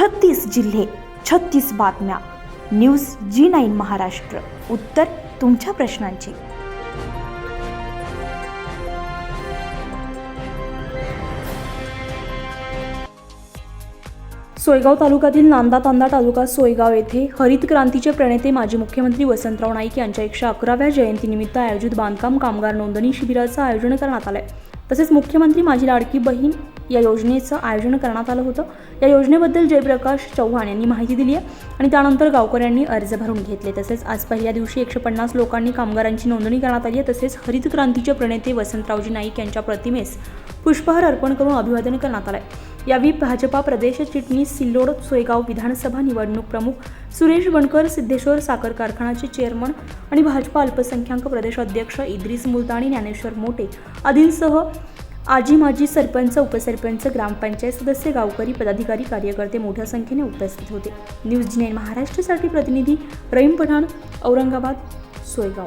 छत्तीस जिल्हे छत्तीस बातम्या. News G nine Maharashtra. उत्तर तुमच्या प्रश्नांची. सोयगाव तालुक्यातील नांदा तांदा तालुका सोयगाव येथे हरित क्रांतीचे प्रणेते माजी मुख्यमंत्री वसंतराव नाईक यांच्या एकशे अकराव्या जयंतीनिमित्त आयोजित बांधकाम कामगार नोंदणी शिबिराचं आयोजन करण्यात आलंय. तसेच मुख्यमंत्री माझी लाडकी बहीण या योजनेचं आयोजन करण्यात आलं होतं. या योजनेबद्दल जयप्रकाश चव्हाण यांनी माहिती दिली आहे आणि त्यानंतर गावकऱ्यांनी अर्ज भरून घेतले. तसेच आज पहिल्या दिवशी एकशे पन्नास लोकांनी कामगारांची नोंदणी करण्यात आली आहे. तसेच हरित क्रांतीचे प्रणेते वसंतरावजी नाईक यांच्या प्रतिमेस पुष्पहार अर्पण करून अभिवादन करण्यात आलं आहे यावेळी भाजपा प्रदेश चिटणीस सिल्लोड सोयगाव विधानसभा निवडणूक प्रमुख सुरेश बनकर सिद्धेश्वर साखर कारखानाचे चेअरमन आणि भाजपा अल्पसंख्याक प्रदेश अध्यक्ष इद्रिस मुलतानी ज्ञानेश्वर मोटे आदींसह आजी माजी सरपंच उपसरपंच ग्रामपंचायत सदस्य गावकरी पदाधिकारी कार्यकर्ते मोठ्या संख्येने उपस्थित होते. न्यूज जी नाईन महाराष्ट्रासाठी प्रतिनिधी रहीम पठाण औरंगाबाद सोयगाव.